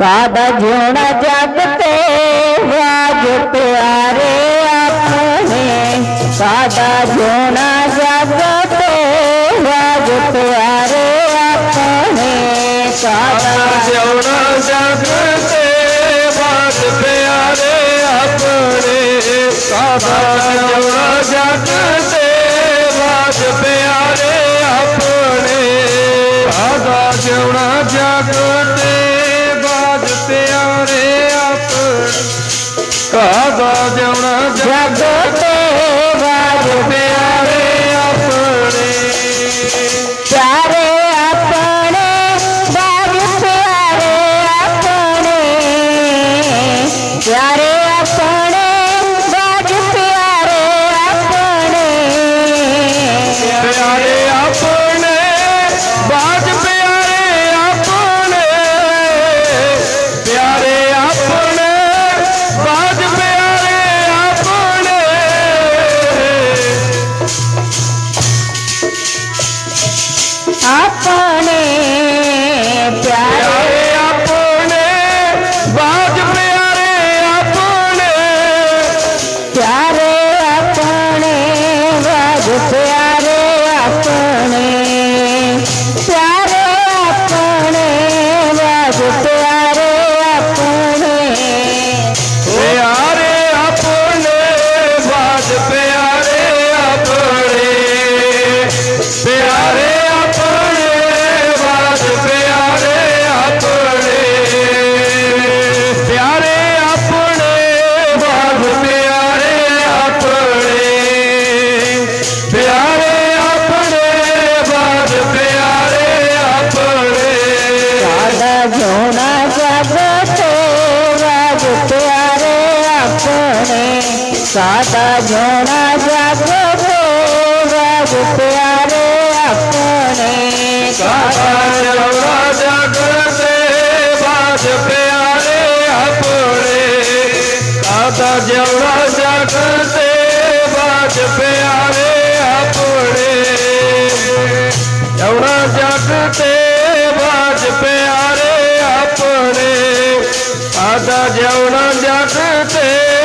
ਕਾਦਾ ਜਿਉਣਾ ਜਗ ਤੇ ਵਾਜ ਪਿਆਰੇ ਆਪਣੇ। ਕਾਦਾ ਜਿਉਣਾ ਜਗ ਤੇ ਵਾਜ ਪਿਆਰੇ ਆਪਣੇ। ਕਾਦਾ ਜਿਉਣਾ ਜਗ ਤੇ ਬਾਦ ਪਿਆਰੇ ਆਪਣੇ। ਕਾਦਾ ਜਿਉਣਾ ਆਪਣੇ ਸਾਡਾ ਜਗ ਤੇ ਰਾਜ ਪਿਆਰੇ ਆਪਣੇ। ਸਾਦਾ ਜੋਨਾ ਜਗ ਤੇ ਰਾਜ ਪਿਆਰੇ ਆਪਣੇ। ਸਾਡਾ ਜਵਰਾ ਜਗ ਤੇ ਬਾਜ ਪਿਆਰੇ ਆਪਣੇ। ਸਾਦਾ ਜਵਰਾ ਜਗ ਤੇ ਬਾਜ ਪਿਆਰੇ ਆਪਣੇ। ਜਵਰਾ ਜਗ ਤੇ जेवण जागते.